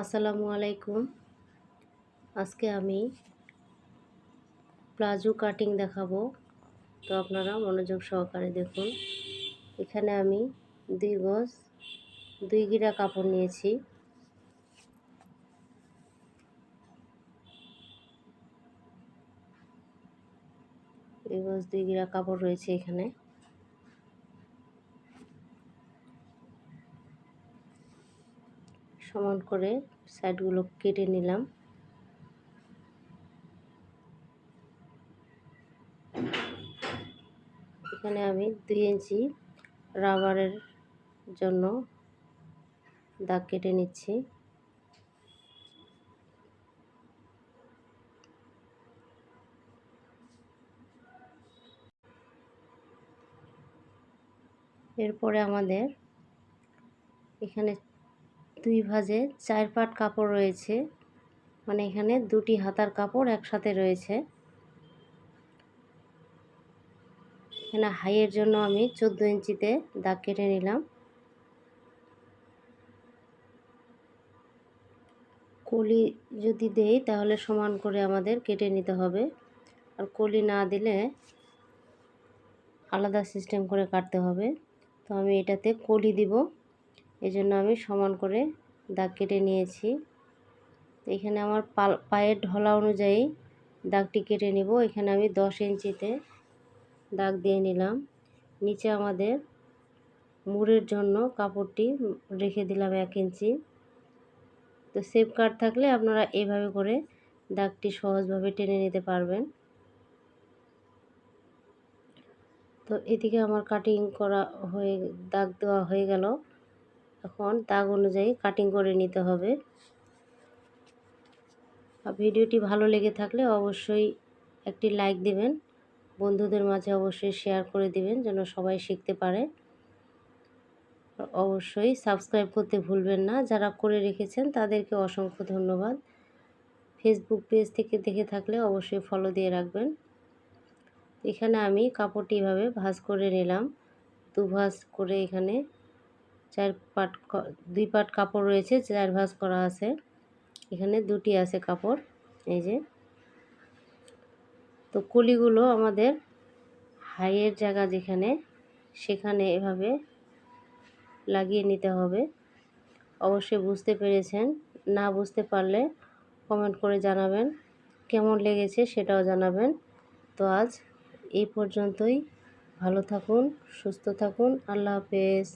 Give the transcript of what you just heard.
আসসালামু আলাইকুম। আজকে আমি প্লাজো কাটিং দেখাবো। তো আপনারা মনোযোগ সহকারে দেখুন। এখানে আমি দুই গজ, দুই গিরা কাপড় নিয়েছি। দুই গজ, দুই গিরা কাপড় রয়েছে এখানে। সমান করে সাইডগুলো কেটে নিলাম। এখানে আমি দুই ইঞ্চি রাবারের জন্য দাগ কেটে নিচ্ছি। এরপরে আমাদের এখানে দুই ভাজে চার পাট কাপড় রয়েছে। মানে এখানে দুটি হাতার কাপড় একসাথে রয়েছে। এখানে হাইয়ের জন্য আমি চোদ্দ ইঞ্চিতে দাগ কেটে নিলাম। কলি যদি দেই তাহলে সমান করে আমাদের কেটে নিতে হবে। আর কলি না দিলে আলাদা সিস্টেম করে কাটতে হবে। তো আমি এটাতে কলি দিব। এই জন্য আমি সমান করে দাগ কেটে নিয়েছি। এখানে আমার পায়ের ঢলা অনুযায়ী দাগটি কেটে নেব। এখানে আমি দশ ইঞ্চিতে দাগ দিয়ে নিলাম। নিচে আমাদের মুড়ের জন্য কাপড়টি রেখে দিলাম এক ইঞ্চি। তো সেফ কাট থাকলে আপনারা এভাবে করে দাগটি সহজভাবে টেনে নিতে পারবেন। তো এদিকে আমার কাটিং করা হয়ে, দাগ দেওয়া হয়ে গেল। এখন দাগ অনুযায়ী কাটিং করে নিতে হবে। ভিডিওটি ভালো লেগে থাকলে অবশ্যই একটি লাইক দিবেন। বন্ধুদের মাঝে অবশ্যই শেয়ার করে দিবেন যেন সবাই শিখতে পারে। অবশ্যই সাবস্ক্রাইব করতে ভুলবেন না। যারা করে রেখেছেন তাদেরকে অসংখ্য ধন্যবাদ। ফেসবুক পেজ থেকে দেখে থাকলে অবশ্যই ফলো দিয়ে রাখবেন। এখানে আমি কাপড়টি এভাবে ভাজ করে নিলাম। দু ভাঁজ করে এখানে চার পাট দুই পাট কাপড় রয়েছে, চার ভাজ করা আছে। এখানে দুটি আছে কাপড়, এই যে। তো কলিগুলো আমাদের হাইয়ের জায়গা যেখানে, সেখানে এভাবে লাগিয়ে নিতে হবে। অবশ্যই বুঝতে পেরেছেন। না বুঝতে পারলে কমেন্ট করে জানাবেন। কেমন লেগেছে সেটাও জানাবেন। তো আজ এই পর্যন্তই। ভালো থাকুন, সুস্থ থাকুন। আল্লাহ হাফেজ।